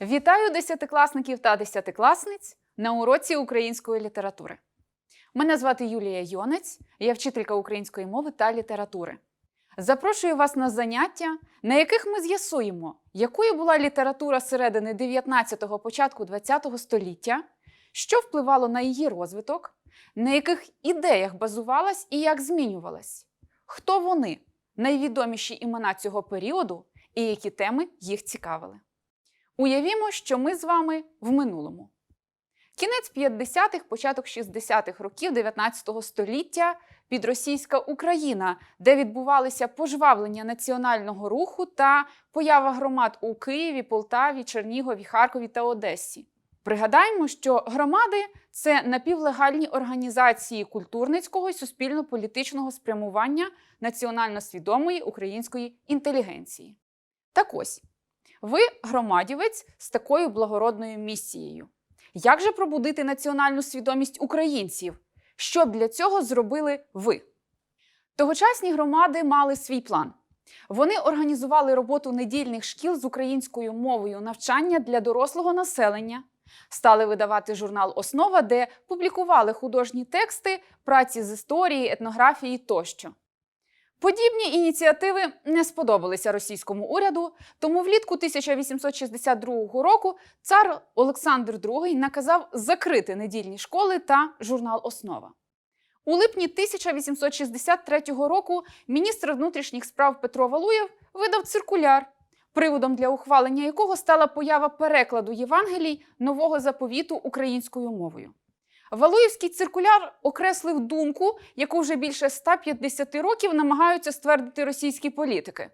Вітаю десятикласників та десятикласниць на уроці української літератури. Мене звати Юлія Йонець, я вчителька української мови та літератури. Запрошую вас на заняття, на яких ми з'ясуємо, якою була література середини 19-го, початку 20-го століття, що впливало на її розвиток, на яких ідеях базувалась і як змінювалась, хто вони, найвідоміші імена цього періоду і які теми їх цікавили. Уявімо, що ми з вами в минулому. Кінець 50-х, початок 60-х років 19 століття підросійська Україна, де відбувалися пожвавлення національного руху та поява громад у Києві, Полтаві, Чернігові, Харкові та Одесі. Пригадаємо, що громади це напівлегальні організації культурницького і суспільно-політичного спрямування національно свідомої української інтелігенції. Так ось, ви громадівець з такою благородною місією. Як же пробудити національну свідомість українців? Що б для цього зробили ви? Тогочасні громади мали свій план. Вони організували роботу недільних шкіл з українською мовою навчання для дорослого населення, стали видавати журнал Основа, де публікували художні тексти, праці з історії, етнографії тощо. Подібні ініціативи не сподобалися російському уряду, тому влітку 1862 року цар Олександр II наказав закрити недільні школи та журнал Основа. У липні 1863 року міністр внутрішніх справ Петро Валуєв видав циркуляр, приводом для ухвалення якого стала поява перекладу Євангелій нового заповіту українською мовою. Валуївський циркуляр окреслив думку, яку вже більше 150 років намагаються ствердити російські політики.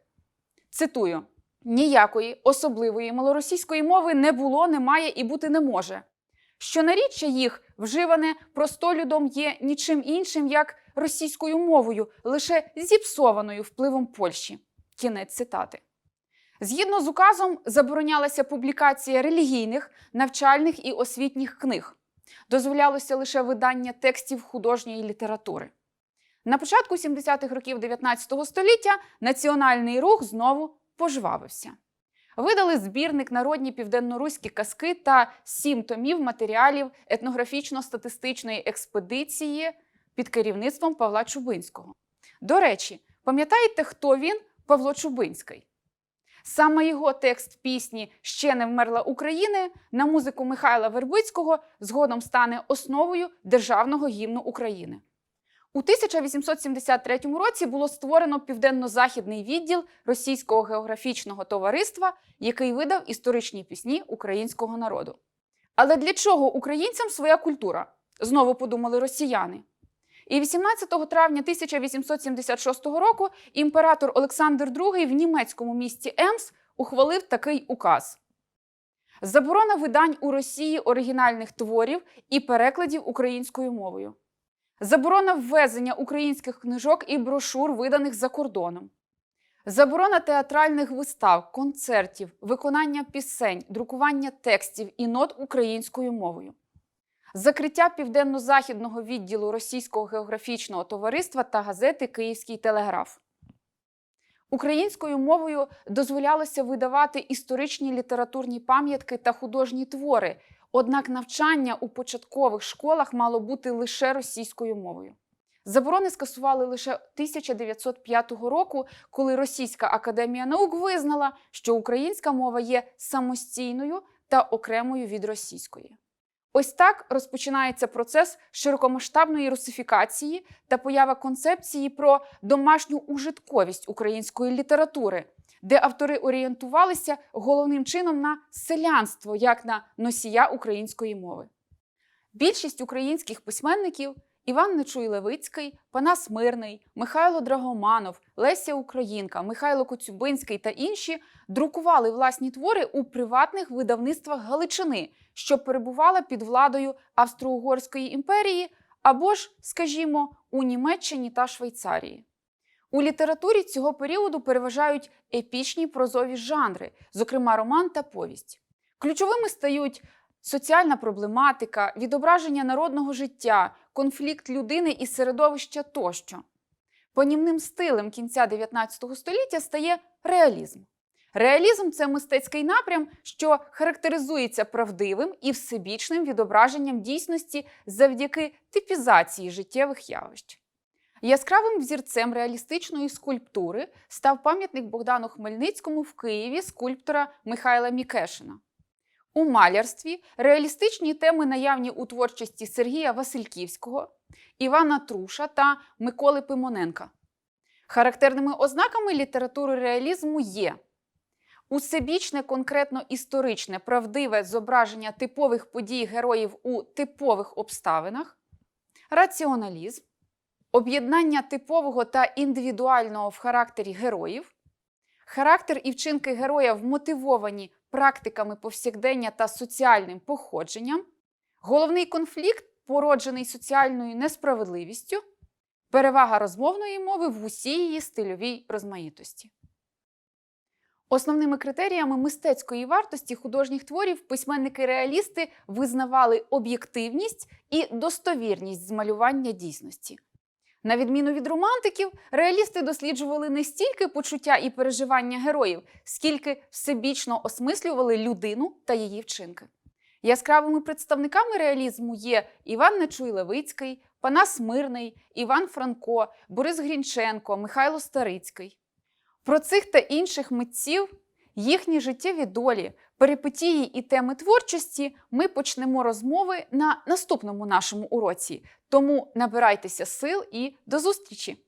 Цитую: ніякої особливої малоросійської мови не було, немає і бути не може. Що наріччя їх вживане простолюдом є нічим іншим, як російською мовою, лише зіпсованою впливом Польщі. Кінець цитати. Згідно з указом, заборонялася публікація релігійних, навчальних і освітніх книг дозволялося лише видання текстів художньої літератури. На початку 70-х років 19 століття національний рух знову пожвавився. Видали збірник народні південноруські казки та сім томів матеріалів етнографічно-статистичної експедиції під керівництвом Павла Чубинського. До речі, пам'ятаєте, хто він Павло Чубинський? Саме його текст пісні Ще не вмерла України на музику Михайла Вербицького згодом стане основою державного гімну України. У 1873 році було створено південно-західний відділ Російського географічного товариства, який видав історичні пісні українського народу. Але для чого українцям своя культура? Знову подумали росіяни. І 18 травня 1876 року імператор Олександр II в німецькому місті Емс ухвалив такий указ: Заборона видань у Росії оригінальних творів і перекладів українською мовою. Заборона ввезення українських книжок і брошур, виданих за кордоном. Заборона театральних вистав, концертів, виконання пісень, друкування текстів і нот українською мовою закриття південно-західного відділу Російського географічного товариства та газети Київський телеграф. Українською мовою дозволялося видавати історичні літературні пам'ятки та художні твори, однак навчання у початкових школах мало бути лише російською мовою. Заборони скасували лише 1905 року, коли Російська академія наук визнала, що українська мова є самостійною та окремою від російської. Ось так розпочинається процес широкомасштабної русифікації та поява концепції про домашню ужитковість української літератури, де автори орієнтувалися головним чином на селянство як на носія української мови. Більшість українських письменників Іван Нечуй Левицький, Панас Мирний, Михайло Драгоманов, Леся Українка, Михайло Коцюбинський та інші друкували власні твори у приватних видавництвах Галичини, що перебувала під владою Австро-Угорської імперії, або ж, скажімо, у Німеччині та Швейцарії. У літературі цього періоду переважають епічні прозові жанри, зокрема роман та повість. Ключовими стають соціальна проблематика, відображення народного життя, конфлікт людини і середовища тощо. Понімним стилем кінця 19 століття стає реалізм. Реалізм це мистецький напрям, що характеризується правдивим і всебічним відображенням дійсності завдяки типізації життєвих явищ. Яскравим взірцем реалістичної скульптури став пам'ятник Богдану Хмельницькому в Києві скульптора Михайла Мікешина. У малярстві реалістичні теми наявні у творчості Сергія Васильківського, Івана Труша та Миколи Пимоненка. Характерними ознаками літератури реалізму є усебічне, конкретно історичне, правдиве зображення типових подій героїв у типових обставинах, раціоналізм, об'єднання типового та індивідуального в характері героїв, характер і вчинки героя вмотивовані практиками повсякдення та соціальним походженням, головний конфлікт, породжений соціальною несправедливістю, перевага розмовної мови в усій її стильовій розмаїтості. Основними критеріями мистецької вартості художніх творів письменники-реалісти визнавали об'єктивність і достовірність змалювання дійсності. На відміну від романтиків, реалісти досліджували не стільки почуття і переживання героїв, скільки всебічно осмислювали людину та її вчинки. Яскравими представниками реалізму є Іван Нечуй-Левицький, Панас Мирний, Іван Франко, Борис Грінченко, Михайло Старицький. Про цих та інших митців, їхні життєві долі, перипетії і теми творчості ми почнемо розмови на наступному нашому уроці. Тому набирайтеся сил і до зустрічі!